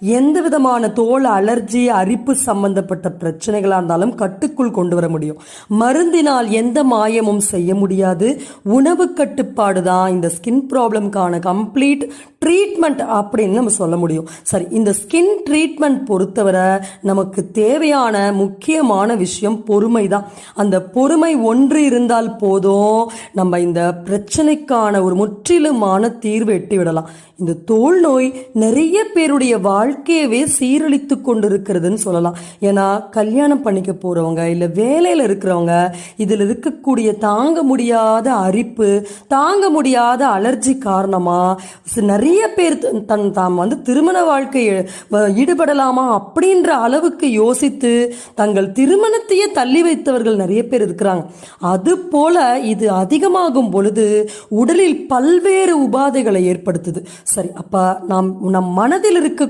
எந்த விதமான தோல் அலர்ஜி அரிப்பு சம்பந்தப்பட்ட பிரச்சனைகளாக இருந்தாலும் கட்டுக்குள் கொண்டு வர முடியும். மருந்தினால் எந்த மாயமும் செய்ய முடியாது. உணவு கட்டுப்பாடு தான் இந்த ஸ்கின் ப்ராப்ளம்கான கம்ப்ளீட் ட்ரீட்மெண்ட் அப்படின்னு நம்ம சொல்ல முடியும். சரி இந்த ஸ்கின் ட்ரீட்மெண்ட் பொறுத்தவரை நமக்கு தேவையான முக்கியமான விஷயம் பொறுமை தான். அந்த பொறுமை ஒன்று இருந்தால் போதும் நம்ம இந்த பிரச்சனைக்கான ஒரு முற்றிலுமான தீர்வு எட்டி விடலாம் இந்த தோல் நோய் நிறைய பேருடைய வாழ்க்கையவே சீரழித்து கொண்டிருக்கிறதுன்னு சொல்லலாம். ஏன்னா கல்யாணம் பண்ணிக்க போறவங்க இல்ல வேலையில இருக்கிறவங்க இதுல இருக்கக்கூடிய தாங்க முடியாத அரிப்பு தாங்க முடியாத அலர்ஜி காரணமா நிறைய பேர் தன் தாம் வந்து திருமண வாழ்க்கை வ- ஈடுபடலாமா அப்படின்ற அளவுக்கு யோசித்து தங்கள் திருமணத்தையே தள்ளி வைத்தவர்கள் நிறைய பேர் இருக்கிறாங்க. அது போல இது அதிகமாகும் பொழுது உடலில் பல்வேறு உபாதைகளை ஏற்படுத்துது. சரி அப்ப நாம் நம் மனதில் இருக்க